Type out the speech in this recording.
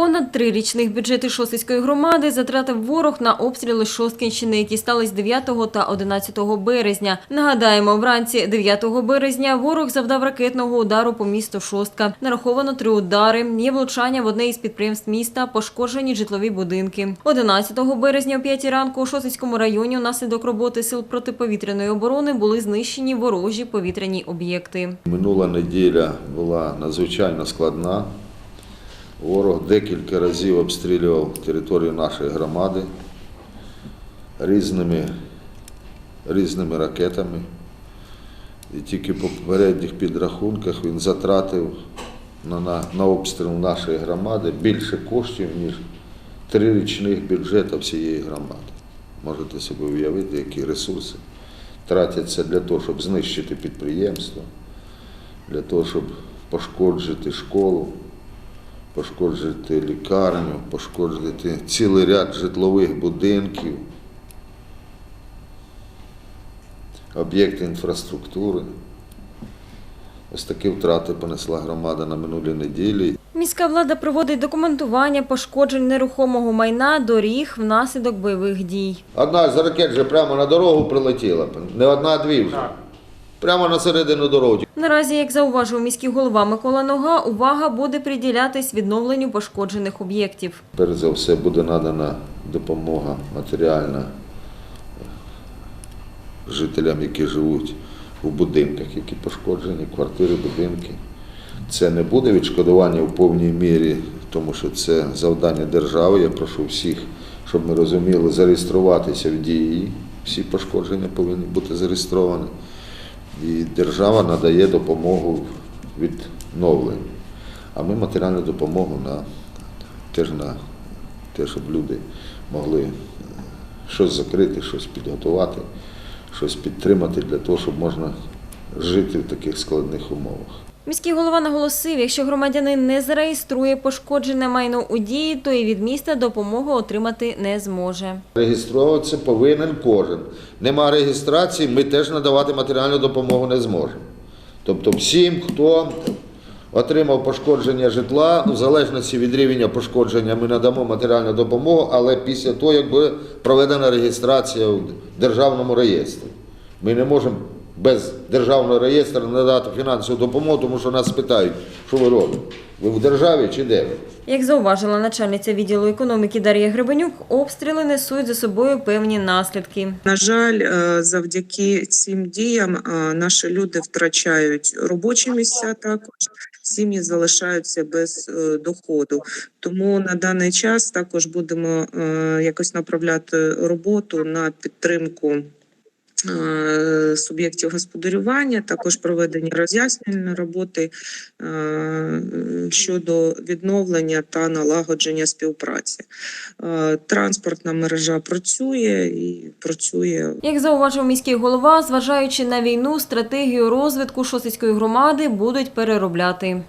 Понад три річних бюджети Шосицької громади затратив ворог на обстріли Шосткинщини, які стались 9 та 11 березня. Нагадаємо, вранці 9 березня ворог завдав ракетного удару по місту Шостка. Нараховано три удари. Є влучання в одне із підприємств міста, пошкоджені житлові будинки. 11 березня о 5 ранку у Шосицькому районі внаслідок роботи сил протиповітряної оборони були знищені ворожі повітряні об'єкти. Минула неділя була надзвичайно складна. Ворог декілька разів обстрілював територію нашої громади різними, різними ракетами. І тільки по попередніх підрахунках він затратив на, на, на обстріл нашої громади більше коштів, ніж три річних бюджету всієї громади. Можете собі уявити, які ресурси тратяться для того, щоб знищити підприємство для того, щоб пошкоджити школу, пошкоджити лікарню, пошкоджити цілий ряд житлових будинків, об'єкти інфраструктури. Ось такі втрати понесла громада на минулій неділі. Міська влада проводить документування пошкоджень нерухомого майна доріг внаслідок бойових дій. Одна з ракет вже прямо на дорогу прилетіла, не одна, а дві вже. Прямо на середину дороги. Наразі, як зауважив міський голова Микола Нога, увага буде приділятись відновленню пошкоджених об'єктів. Перш за все буде надана допомога матеріальна жителям, які живуть у будинках, які пошкоджені, квартири, будинки. Це не буде відшкодування в повній мірі, тому що це завдання держави. Я прошу всіх, щоб ми розуміли, зареєструватися в дії. Всі пошкодження повинні бути зареєстровані. І держава надає допомогу відновленню. А ми матеріальну допомогу на теж на те, щоб люди могли е, щось закрити, щось підготувати, щось підтримати для того, щоб можна жити в таких складних умовах. Міський голова наголосив, якщо громадянин не зареєструє пошкоджене майно у дії, то і від міста допомогу отримати не зможе. Реєструватися повинен кожен. Нема реєстрації, ми теж надавати матеріальну допомогу не зможемо. Тобто всім, хто отримав пошкодження житла, в залежності від рівня пошкодження, ми надамо матеріальну допомогу, але після того, як буде проведена реєстрація в державному реєстрі. Ми не можемо без державного реєстру надати фінансову допомогу, тому що нас питають, що ви робите. Ви в державі чи де ви? Як зауважила начальниця відділу економіки Дар'я Гребенюк, обстріли несуть за собою певні наслідки. На жаль, е, завдяки цим діям е, наші люди втрачають робочі місця. Також сім'ї залишаються без е, доходу. Тому на даний час також будемо якось направляти роботу на підтримку. Е, Суб'єктів господарювання також проведені роз'яснювальні роботи е, щодо відновлення та налагодження співпраці. Е, Транспортна мережа працює і працює Як зауважив міський голова, зважаючи на війну, стратегію розвитку Шосицької громади будуть переробляти.